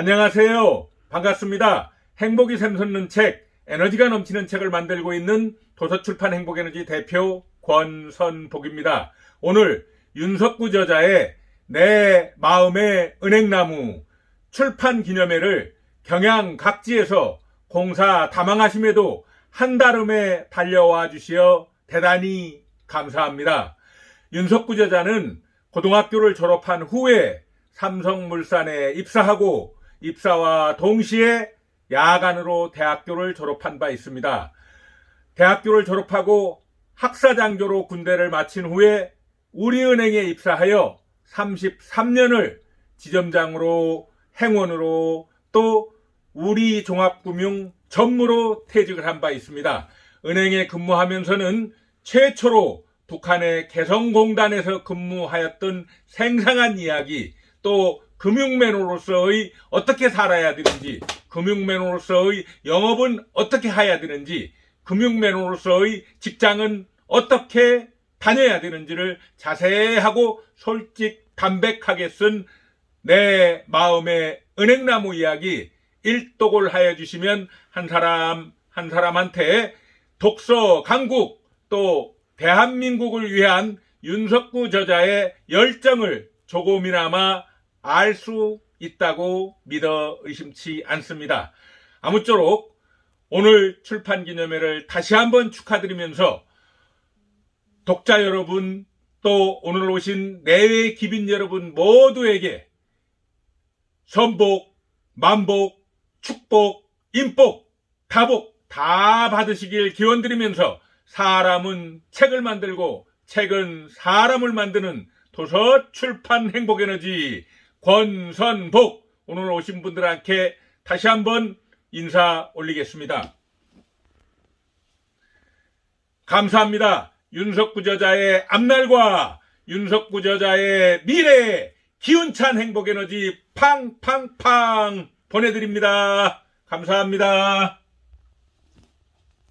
안녕하세요. 반갑습니다. 행복이 샘솟는 책, 에너지가 넘치는 책을 만들고 있는 도서출판 행복에너지 대표 권선복입니다. 오늘 윤석구 저자의 내 마음의 은행나무 출판 기념회를 경양 각지에서 공사 다망하심에도 한달음에 달려와 주시어 대단히 감사합니다. 윤석구 저자는 고등학교를 졸업한 후에 삼성물산에 입사하고 입사와 동시에 야간으로 대학교를 졸업한 바 있습니다. 대학교를 졸업하고 학사장교로 군대를 마친 후에 우리은행에 입사하여 33년을 지점장으로 행원으로 또 우리 종합금융 전무로 퇴직을 한 바 있습니다. 은행에 근무하면서는 최초로 북한의 개성공단에서 근무하였던 생생한 이야기 또 금융매너로서의 어떻게 살아야 되는지 금융매너로서의 영업은 어떻게 해야 되는지 금융매너로서의 직장은 어떻게 다녀야 되는지를 자세하고 솔직 담백하게 쓴 내 마음의 은행나무 이야기 일독을 하여 주시면 한 사람 한 사람한테 독서 강국 또 대한민국을 위한 윤석구 저자의 열정을 조금이나마 알 수 있다고 믿어 의심치 않습니다. 아무쪼록 오늘 출판 기념회를 다시 한번 축하드리면서 독자 여러분 또 오늘 오신 내외 기빈 여러분 모두에게 선복, 만복, 축복, 인복, 다복 다 받으시길 기원드리면서 사람은 책을 만들고 책은 사람을 만드는 도서 출판 행복 에너지 권선복 오늘 오신 분들한테 다시 한번 인사 올리겠습니다. 감사합니다. 윤석구 저자의 앞날과 윤석구 저자의 미래 기운찬 행복 에너지 팡팡팡 보내드립니다. 감사합니다.